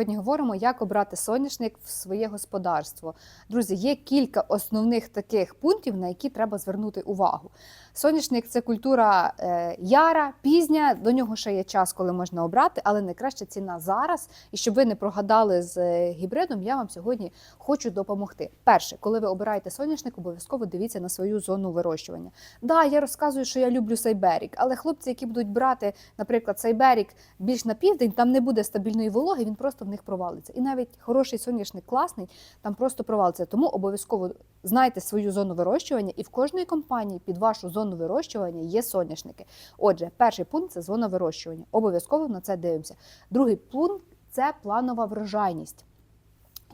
Сьогодні говоримо, як обрати соняшник в своє господарство. Друзі, є кілька основних таких пунктів, на які треба звернути увагу. Соняшник це культура е, яра, пізня. До нього ще є час, коли можна обрати, але найкраща ціна зараз. І щоб ви не прогадали з е, гібридом, я вам сьогодні хочу допомогти. Перше, коли ви обираєте соняшник, обов'язково дивіться на свою зону вирощування. Да, я розказую, що я люблю сайберік, але хлопці, які будуть брати, наприклад, сайберік більш на південь, там не буде стабільної вологи, він просто в них провалиться. І навіть хороший соняшник класний, там просто провалиться. Тому обов'язково знайте свою зону вирощування, і в кожної компанії під вашу зону вирощування є соняшники. Отже, перший пункт це зона вирощування. Обов'язково на це дивимося. Другий пункт це планова врожайність.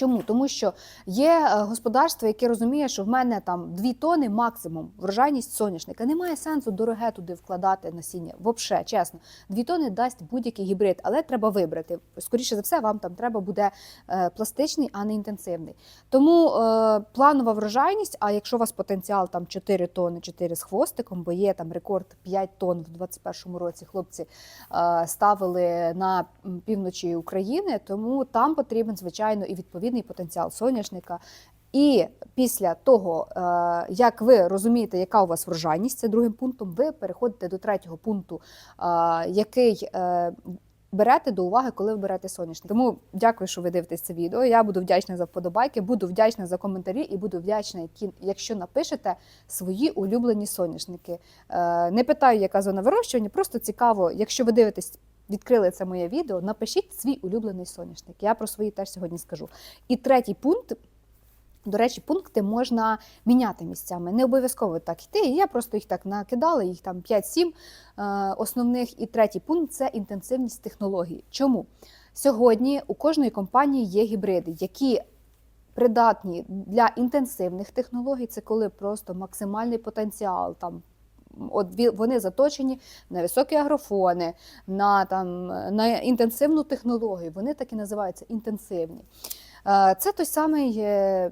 Чому? Тому що є е, господарство, яке розуміє, що в мене там 2 тони максимум врожайність соняшника. Немає сенсу дороге туди вкладати насіння. Взагалі, чесно, 2 тони дасть будь-який гібрид, але треба вибрати. Скоріше за все, вам там треба буде е, пластичний, а не інтенсивний. Тому е, планова врожайність, а якщо у вас потенціал там 4 тони, 4 з хвостиком, бо є там рекорд 5 тонн в 2021 році, хлопці е, ставили на півночі України, тому там потрібен, звичайно, і відповідний потенціал соняшника. І після того, е, як ви розумієте, яка у вас врожайність, це другим пунктом, ви переходите до третього пункту, е, який е, берете до уваги, коли ви берете соняшник. Тому дякую, що ви дивитесь це відео. Я буду вдячна за вподобайки, буду вдячна за коментарі і буду вдячна, якщо напишете свої улюблені соняшники. Не питаю, яка зона вирощування, просто цікаво, якщо ви дивитесь. Відкрили це моє відео, напишіть свій улюблений соняшник. Я про свої теж сьогодні скажу. І третій пункт. До речі, пункти можна міняти місцями. Не обов'язково так йти. Я просто їх так накидала, їх там 5-7 е, основних. І третій пункт це інтенсивність технологій. Чому? Сьогодні у кожної компанії є гібриди, які придатні для інтенсивних технологій. Це коли просто максимальний потенціал там. От вони заточені на високі агрофони, на, там, на інтенсивну технологію. Вони так і називаються інтенсивні. Е, Це той самий е,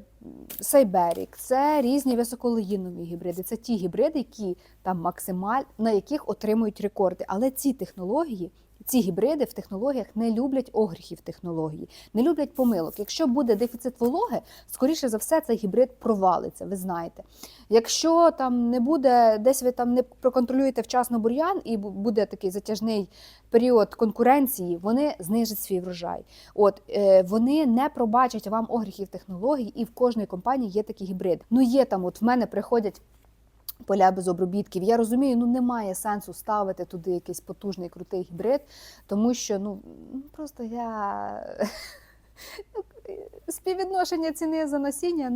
Сайберік, це різні високолеїнові гібриди. Це ті гібриди, які там максималь, на яких отримують рекорди. Але ці технології, ці гібриди в технологіях не люблять огріхів технології, не люблять помилок. Якщо буде дефіцит вологи, скоріше за все, цей гібрид провалиться. Ви знаєте. Якщо там не буде, десь ви там не проконтролюєте вчасно бур'ян і буде такий затяжний період конкуренції, вони знижать свій врожай. От е, вони не пробачать вам огріхів технологій, і в кожної компанії є такий гібрид. Ну є там, от в мене приходять. Поля без обробітків. Я розумію, ну немає сенсу ставити туди якийсь потужний крутий гібрид, тому що ну ну, просто я співвідношення ціни за насіння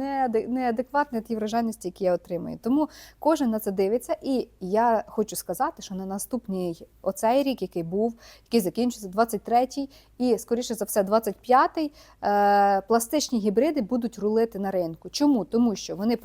неадекватне тій врожайності, які я отримую. Тому кожен на це дивиться. І я хочу сказати, що на наступний оцей рік, який був, який закінчиться, 23-й, і скоріше за все, 25-й, е, пластичні гібриди будуть рулити на ринку. Чому? Тому що вони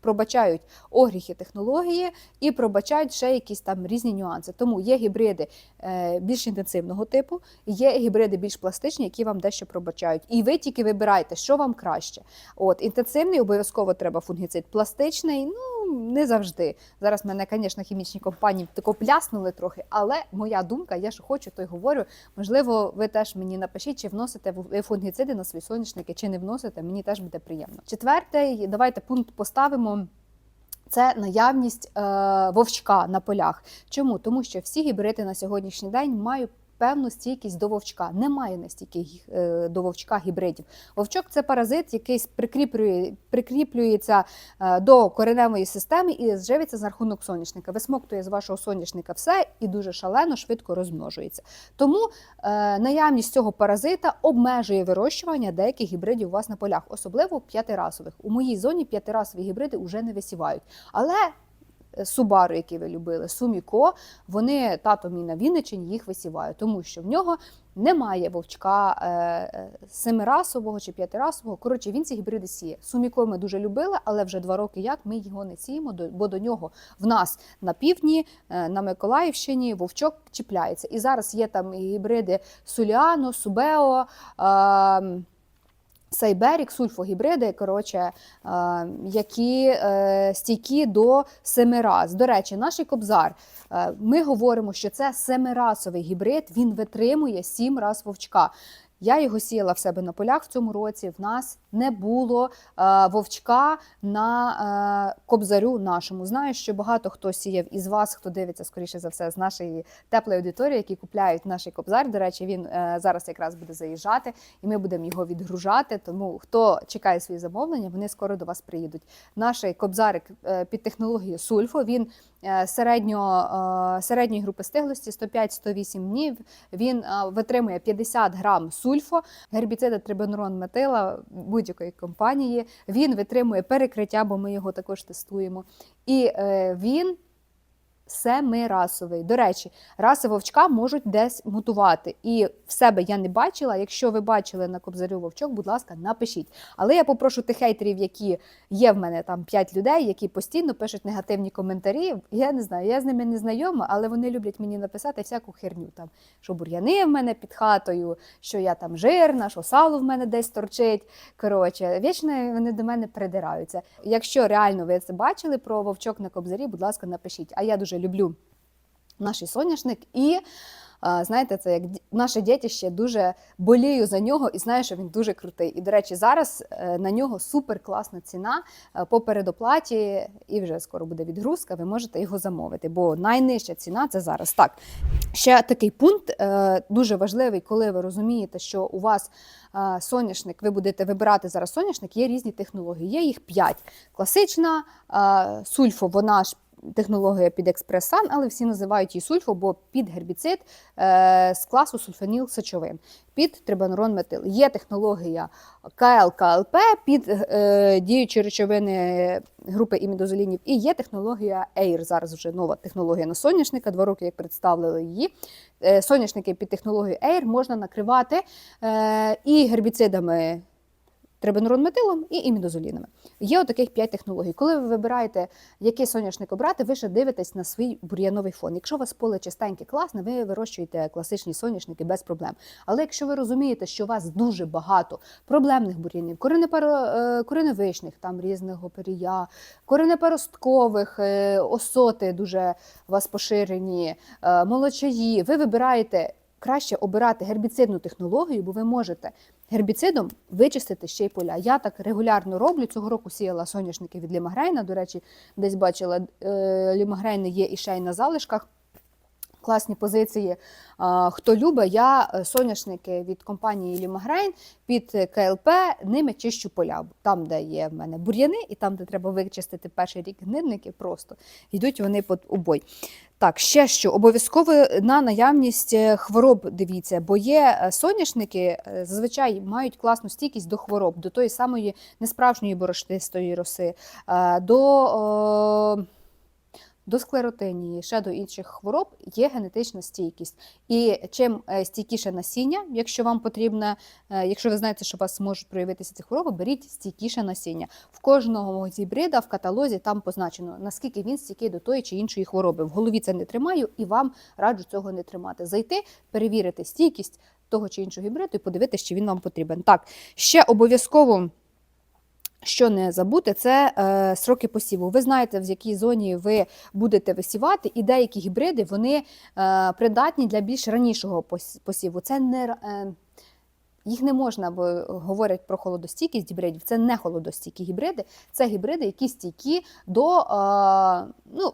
пробачають огріхи технології і пробачають ще якісь там різні нюанси. Тому є гібриди е, більш інтенсивного типу, є гібриди більш пластичні, які вам дещо пробачають. І ви тільки вибираєте, що вам краще. От інтенсивний обов'язково треба фунгіцид, пластичний, ну не завжди. Зараз мене, звісно, хімічні компанії тако пляснули трохи, але моя думка, я що хочу, то й говорю. Можливо, ви теж мені напишіть, чи вносите фунгіциди на свої соняшники, чи не вносите. Мені теж буде приємно. Четвертий, давайте пункт поставимо. Це наявність е, вовчка на полях. Чому? Тому що всі гібриди на сьогоднішній день мають певну стійкість до вовчка. Немає настільки е, до вовчка гібридів. Вовчок це паразит, який прикріплює, прикріплюється е, до кореневої системи і живиться за рахунок соняшника. Висмоктує з вашого соняшника все і дуже шалено швидко розмножується. Тому е, наявність цього паразита обмежує вирощування деяких гібридів у вас на полях, особливо п'ятирасових. У моїй зоні п'ятирасові гібриди вже не висівають. Але Субару, які ви любили, Суміко, вони тато мій на Вінниччині їх висівають, тому що в нього немає вовчка е, е, семирасового чи п'ятирасового. Коротше, він ці гібриди сіє. Суміко ми дуже любили, але вже два роки як ми його не сіємо, бо до нього в нас на півдні, е, на Миколаївщині вовчок чіпляється. І зараз є там гібриди Суліано, Субео. Е, Сайберік, сульфогібриди, коротше, е, які е, стійкі до семираз. До речі, наш кобзар. е, Ми говоримо, що це семирасовий гібрид, він витримує сім раз вовчка. Я його сіяла в себе на полях в цьому році. В нас не було е, вовчка на е, кобзарю нашому. Знаю, що багато хто сіяв із вас, хто дивиться, скоріше за все, з нашої теплої аудиторії, які купляють наш кобзар. До речі, він е, зараз якраз буде заїжджати, і ми будемо його відгружати. Тому хто чекає свої замовлення, вони скоро до вас приїдуть. Наш кобзарик під технологією сульфо. Він середньо, середньої групи стиглості 105-108 днів. Він витримує 50 грам сульфо, гербіцида трибенурон метила будь-якої компанії. Він витримує перекриття, бо ми його також тестуємо. І е, він семирасовий. До речі, раси вовчка можуть десь мутувати. І в себе я не бачила. Якщо ви бачили на кобзарю вовчок, будь ласка, напишіть. Але я попрошу тих хейтерів, які є в мене там 5 людей, які постійно пишуть негативні коментарі. Я не знаю, я з ними не знайома, але вони люблять мені написати всяку херню там, що бур'яни в мене під хатою, що я там жирна, що сало в мене десь торчить. Коротше, вічно вони до мене придираються. Якщо реально ви це бачили про вовчок на кобзарі, будь ласка, напишіть. А я дуже люблю наш соняшник і. Знаєте, це як наше дітище дуже болію за нього і знаю, що він дуже крутий. І, до речі, зараз е, на нього супер класна ціна е, по передоплаті, і вже скоро буде відгрузка. Ви можете його замовити, бо найнижча ціна це зараз. Так, ще такий пункт е, дуже важливий, коли ви розумієте, що у вас соняшник, ви будете вибирати зараз соняшник, є різні технології. Є їх п'ять. Класична сульфо, вона ж технологія під експресан, але всі називають її сульфо, бо під гербіцид е, з класу сульфаніл сечовин, під трибанурон метил. Є технологія КЛ, КЛП під е, діючі речовини групи імідозолінів. І є технологія EIR, зараз вже нова технологія на соняшника, два роки як представили її. Е, соняшники під технологією EIR можна накривати і гербіцидами трибенурон метилом і імідозолінами. Є отаких п'ять технологій. Коли ви вибираєте, який соняшник обрати, ви ще дивитесь на свій бур'яновий фон. Якщо у вас поле чистеньке, класне, ви вирощуєте класичні соняшники без проблем. Але якщо ви розумієте, що у вас дуже багато проблемних бур'янів, е, кореневишних, там різного перія, коренепаросткових, е, осоти дуже у вас поширені, е, молочаї, ви вибираєте. Краще обирати гербіцидну технологію, бо ви можете гербіцидом вичистити ще й поля. Я так регулярно роблю. Цього року сіяла соняшники від лімагрейна. До речі, десь бачила, е, лімагрейни є і ще й на залишках. Класні позиції. Хто любить, я е, соняшники від компанії Лімагрейн під е, КЛП ними чищу поля. Там, де є в мене бур'яни, і там, де треба вичистити перший рік гнидники, просто йдуть вони під обой. Так, ще що обов'язково на наявність е, хвороб дивіться, бо є е, соняшники, е, зазвичай мають класну стійкість до хвороб, до тої самої несправжньої борошнистої роси, е, до. До склеротинії, ще до інших хвороб є генетична стійкість. І чим е, стійкіше насіння, якщо вам потрібно, е, якщо ви знаєте, що у вас можуть проявитися ці хвороби, беріть стійкіше насіння. В кожного гібрида в каталозі там позначено, наскільки він стійкий до тої чи іншої хвороби. В голові це не тримаю і вам раджу цього не тримати. Зайти, перевірити стійкість того чи іншого гібриду і подивитися, чи він вам потрібен. Так, ще обов'язково. Що не забути, це е, сроки посіву. Ви знаєте, в якій зоні ви будете висівати, і деякі гібриди вони е, придатні для більш ранішого посіву. Це не е, їх не можна, бо говорять про холодостійкість гібридів. Це не холодостійкі гібриди, це гібриди, які стійкі до е, ну.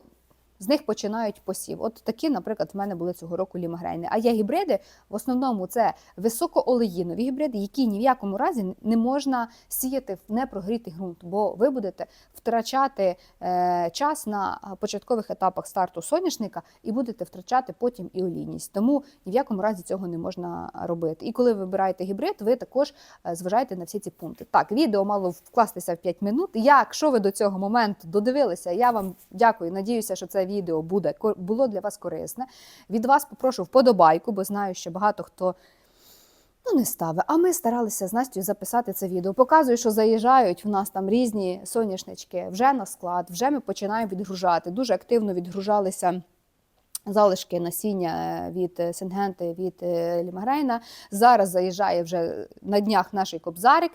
З них починають посів. От такі, наприклад, в мене були цього року лімагрейни. А є гібриди, в основному це високоолеїнові гібриди, які ні в якому разі не можна сіяти в непрогрітий ґрунт, бо ви будете втрачати е, час на початкових етапах старту соняшника і будете втрачати потім і олійність. Тому ні в якому разі цього не можна робити. І коли ви вибираєте гібрид, ви також е, зважаєте на всі ці пункти. Так, відео мало вкластися в 5 минут. Якщо ви до цього моменту додивилися, я вам дякую. Надіюся, що це відео буде було для вас корисне. Від вас попрошу вподобайку, бо знаю, що багато хто. Ну, не ставить. А ми старалися з Настю записати це відео. Показую, що заїжджають в нас там різні соняшнички вже на склад, вже ми починаємо відгружати. Дуже активно відгружалися. Залишки насіння е, від е, Сингенти, від е, Лімагрейна. Зараз заїжджає вже на днях наш кобзарик.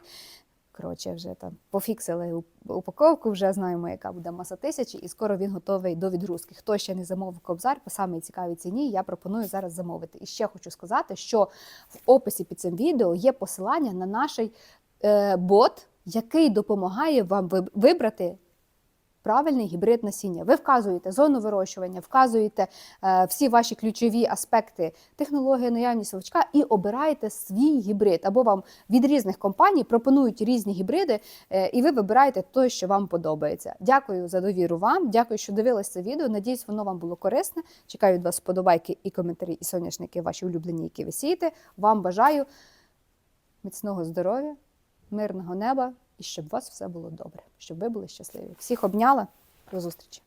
Коротше, вже там пофіксили упаковку, вже знаємо, яка буде маса тисячі, і скоро він готовий до відгрузки. Хто ще не замовив кобзар по самій цікавій ціні, я пропоную зараз замовити. І ще хочу сказати, що в описі під цим відео є посилання на наш е, бот, який допомагає вам вибрати. Правильний гібрид насіння. Ви вказуєте зону вирощування, вказуєте е, всі ваші ключові аспекти технології, наявність совочка і обираєте свій гібрид. Або вам від різних компаній пропонують різні гібриди, е, і ви вибираєте той, що вам подобається. Дякую за довіру вам. Дякую, що дивились це відео. Надіюсь, воно вам було корисне. Чекаю від вас вподобайки і коментарі, і соняшники ваші улюблені, які ви сієте. Вам бажаю міцного здоров'я, мирного неба і щоб у вас все було добре, щоб ви були щасливі. Всіх обняла. До зустрічі!